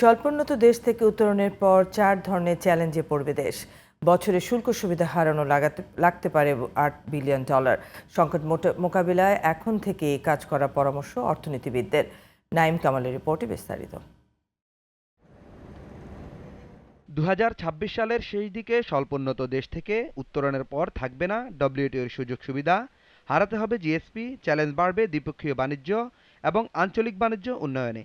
স্বল্পোন্নত দেশ থেকে উত্তরণের পর চার ধরনের চ্যালেঞ্জে পড়বে দেশ। বছরে শুল্ক সুবিধা হারানো লাগাতে, লাগতে পারে আট বিলিয়ন ডলার। সংকট মোকাবিলায় এখন থেকে কাজ করার পরামর্শ অর্থনীতিবিদদের। নাইম কামালের রিপোর্টে বিস্তারিত। দু হাজার ছাব্বিশ সালের শেষ দিকে স্বল্পোন্নত দেশ থেকে উত্তরণের পর থাকবে না ডব্লিউটিওর সুযোগ সুবিধা। হারাতে হবে জিএসপি চ্যালেঞ্জ বাড়বে দ্বিপক্ষীয় বাণিজ্য এবং আঞ্চলিক বাণিজ্য উন্নয়নে।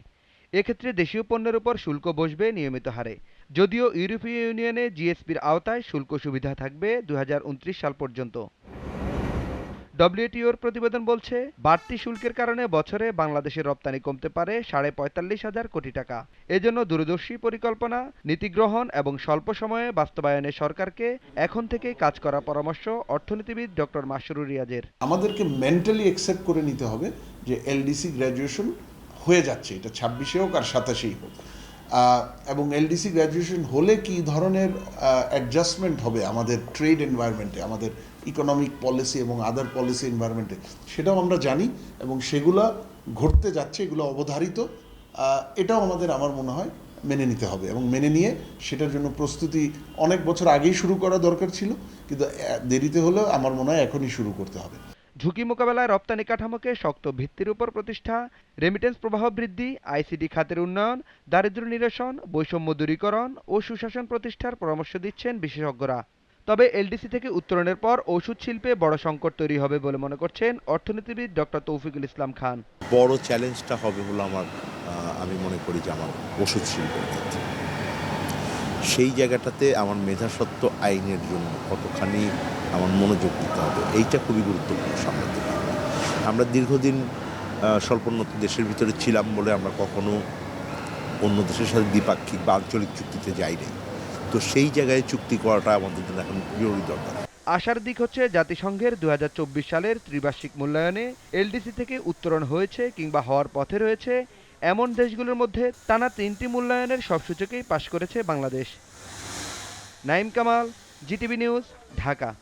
এক্ষেত্রে দেশীয় পণ্যের উপর শুল্ক বসবে নিয়মিত হারে। যদিও ইউরোপীয় ইউনিয়নে জিএসপির আওতায় শুল্ক সুবিধা থাকবে দু হাজার উনত্রিশ সাল পর্যন্ত। ডব্লিউটিওর প্রতিবেদন বলছে, বাড়তি শুল্কের কারণে বছরে বাংলাদেশের রপ্তানি কমতে পারে সাড়ে পঁয়তাল্লিশ হাজার কোটি টাকা। এজন্য দূরদর্শী পরিকল্পনা, নীতি গ্রহণ এবং স্বল্প সময়ে বাস্তবায়নে সরকারকে এখন থেকেই কাজ করার পরামর্শ অর্থনীতিবিদ ডক্টর মাসরুর রিয়াজের। আমাদেরকে মেন্টালি অ্যাকসেপ্ট করে নিতে হবে যে এলডিসি গ্র্যাজুয়েশন হয়ে যাচ্ছে, এটা ছাব্বিশে হোক আর সাতাশেই হোক। এবং এলডিসি গ্র্যাজুয়েশন হলে কি ধরনের অ্যাডজাস্টমেন্ট হবে আমাদের ট্রেড এনভায়রনমেন্টে আমাদের ইকোনমিক পলিসি এবং আদার পলিসি এনভায়রনমেন্টে সেটাও আমরা জানি এবং সেগুলা ঘটতে যাচ্ছে, এগুলো অবধারিত। এটাও আমাদের, আমার মনে হয়, মেনে নিতে হবে এবং মেনে নিয়ে সেটার জন্য প্রস্তুতি অনেক বছর আগেই শুরু করা দরকার ছিল, কিন্তু দেরিতে হলেও আমার মনে হয় এখনই শুরু করতে হবে। ঝুঁকি মোকাবেলায় রপ্তানি কাঠামোকে শক্ত ভিত্তির উপর প্রতিষ্ঠা রেমিটেন্স প্রবাহ বৃদ্ধি আইসিডি খাতের উন্নয়ন, দারিদ্র্য নিরসন, বৈষম্য দূরীকরণ ও সুশাসন প্রতিষ্ঠার পরামর্শ দিচ্ছেন বিশেষজ্ঞরা। তবে এলডিসি থেকে উত্তরণের পর ওষুধ শিল্পে বড় সংকট তৈরি হবে বলে মনে করছেন অর্থনীতিবিদ ডক্টর তৌফিকুল ইসলাম খান। বড় চ্যালেঞ্জটা হবে হলো আমার আমি মনে করি যে আমার ওষুধ শিল্পের ক্ষেত্রে। সেই জায়গাটাতে আমার মেধাসত্ব আইনের জন্য কতখানি আমার মনোযোগ দিতে হবে, এইটা খুবই গুরুত্বপূর্ণ সামনের দিকে। আমরা দীর্ঘদিন স্বল্পোন্নত দেশের ভিতরে ছিলাম বলে আমরা কখনো অন্য দেশের সাথে দ্বিপাক্ষিক বা আঞ্চলিক চুক্তিতে যাই নাই। তো সেই জায়গায় চুক্তি করাটা আমাদের জন্য এখন জরুরি দরকার। আশার দিক হচ্ছে জাতিসংঘের দু হাজার চব্বিশ সালের ত্রিবার্ষিক মূল্যায়নে এলডিসি থেকে উত্তরণ হয়েছে কিংবা হওয়ার পথে রয়েছে এমন দেশগুলোর মধ্যে টানা তিনটি মূল্যায়নের সব সূচকেই পাশ করেছে Bangladesh. Naim Kamal, GTV news, Dhaka.